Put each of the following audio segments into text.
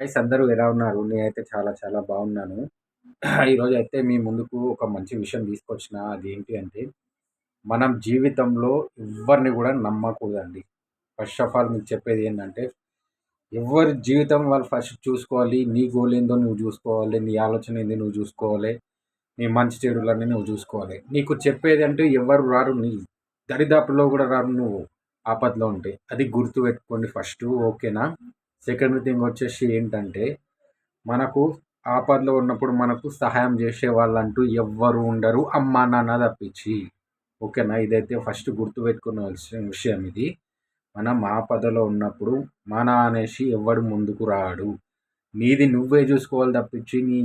Guys అందరూ ఎలా ఉన్నారు? నేనైతే చాలా చాలా బాగున్నాను. ఈరోజు అయితే మీ ముందుకు ఒక మంచి విషయం తీసుకొచ్చిన అది ఏంటి అంటే మనం జీవితంలో ఎవరిని కూడా నమ్మకూడదండి. ఫస్ట్ ఆఫ్ ఆల్ మీకు చెప్పేది ఏంటంటే ఎవరి జీవితం వాళ్ళు ఫస్ట్ చూసుకోవాలి. నీ గోల్ ఏందో నువ్వు చూసుకోవాలి. నీ ఆలోచన ఏంది నువ్వు చూసుకోవాలి. నీ మంచి చెడులన్నీ నువ్వు చూసుకోవాలి. నీకు చెప్పేది అంటే ఎవరు రారు నీ. దరిదాపులో కూడా రారు నువ్వు. ఆపదలో ఉంటే. అది గుర్తు పెట్టుకోండి ఫస్ట్ ఓకేనా? సెకండ్ థింగ్ వచ్చేసి ఏంటంటే మనకు ఆపదలో ఉన్నప్పుడు మనకు సహాయం చేసే వాళ్ళంటూ ఎవ్వరు ఉండరు. అమ్మ నాన్న తప్పించి. ఓకేనా? ఇదైతే ఫస్ట్ గుర్తుపెట్టుకున్న విషయం ఇది. మనం ఆపదలో ఉన్నప్పుడు మన అనేసి ఎవడు ముందుకు రాడు. నీది నువ్వే చూసుకోవాలి తప్పించి నీ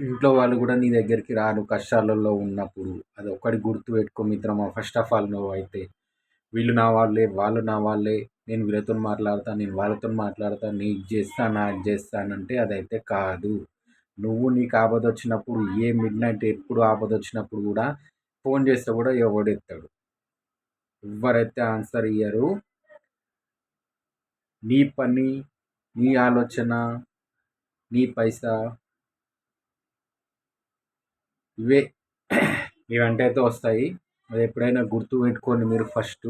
ఇంట్లో వాళ్ళు కూడా నీ దగ్గరికి రారు కష్టాలలో ఉన్నప్పుడు. అది ఒక్కటి గుర్తు పెట్టుకో మిత్రమా. ఫస్ట్ ఆఫ్ ఆల్ నువ్వు అయితే వీళ్ళు నా వాళ్ళే వాళ్ళు నా వాళ్ళే నేను వీళ్ళతో మాట్లాడతాను నేను వాళ్ళతో మాట్లాడతాను చేస్తా చేస్తాను అది చేస్తానంటే అదైతే కాదు. నువ్వు నీకు ఆపద వచ్చినప్పుడు ఏ మిడ్ నైట్ ఎప్పుడు ఆపద వచ్చినప్పుడు కూడా ఫోన్ చేస్తే కూడా ఎవడెత్తాడు ఎవరైతే ఆన్సర్ ఇయ్యరు నీ పని నీ ఆలోచన నీ పైసా ఇవే ఇవంటైతే వస్తాయి. అది ఎప్పుడైనా గుర్తు పెట్టుకోండి మీరు ఫస్ట్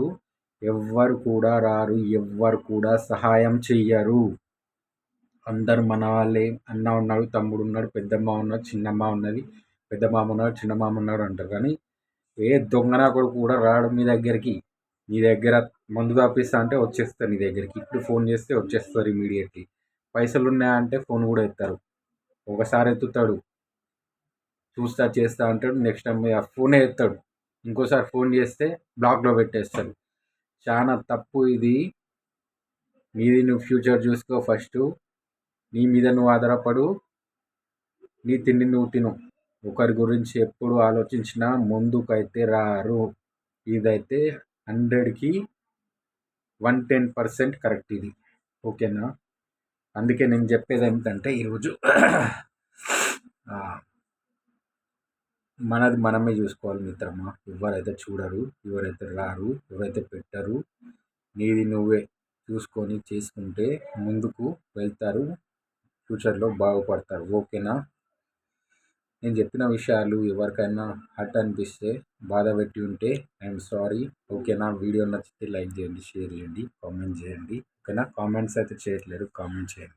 ఎవ్వరు కూడా రారు ఎవ్వరు కూడా సహాయం చెయ్యరు. అందరు మన వాళ్ళే అన్న ఉన్నాడు తమ్ముడు ఉన్నాడు పెద్దమ్మ ఉన్నాడు చిన్నమ్మ ఉన్నది. పెద్ద మామ ఉన్నాడు చిన్న మామ ఉన్నాడు అంటారు. కానీ ఏ దొంగన కొడుకు కూడా రాడు మీ దగ్గరికి. నీ దగ్గర మందు తాపిస్తా అంటే వచ్చేస్తారు నీ దగ్గరికి. ఇప్పుడు ఫోన్ చేస్తే వచ్చేస్తారు ఇమీడియట్లీ పైసలు ఉన్నాయంటే ఫోన్ కూడా ఎత్తారు. ఒకసారి ఎత్తుతాడు. చూస్తా చేస్తా అంటాడు. నెక్స్ట్ టైం ఫోనే ఎత్తాడు. ఇంకోసారి ఫోన్ చేస్తే బ్లాక్లో పెట్టేస్తారు చాలా తప్పు ఇది. నీది నువ్వు ఫ్యూచర్ చూసుకో ఫస్ట్. నీ మీద నువ్వు ఆధారపడు. నీ తిండి నువ్వు తిను. ఒకరి గురించి ఎప్పుడు ఆలోచించినా ముందుకైతే రారు. ఇదైతే హండ్రెడ్కి వన్ టెన్ పర్సెంట్ కరెక్ట్ ఇది. ఓకేనా? అందుకే నేను చెప్పేది ఏంటంటే ఈరోజు మనది మనమే చూసుకోవాలి మిత్రమా. ఎవరైతే చూడరు ఎవరైతే రారు ఎవరైతే పెట్టరు నీది నువ్వే చూసుకొని చేసుకుంటే ముందుకు వెళ్తారు ఫ్యూచర్లో బాగుపడతారు. ఓకేనా? నేను చెప్పిన విషయాలు ఎవరికైనా హట్ అనిపిస్తే బాధ పెట్టి ఉంటే ఐఎమ్ సారీ. ఓకేనా? వీడియో నచ్చితే లైక్ చేయండి షేర్ చేయండి కామెంట్ చేయండి. ఓకేనా? కామెంట్స్ అయితే చేయట్లేరు కామెంట్ చేయండి.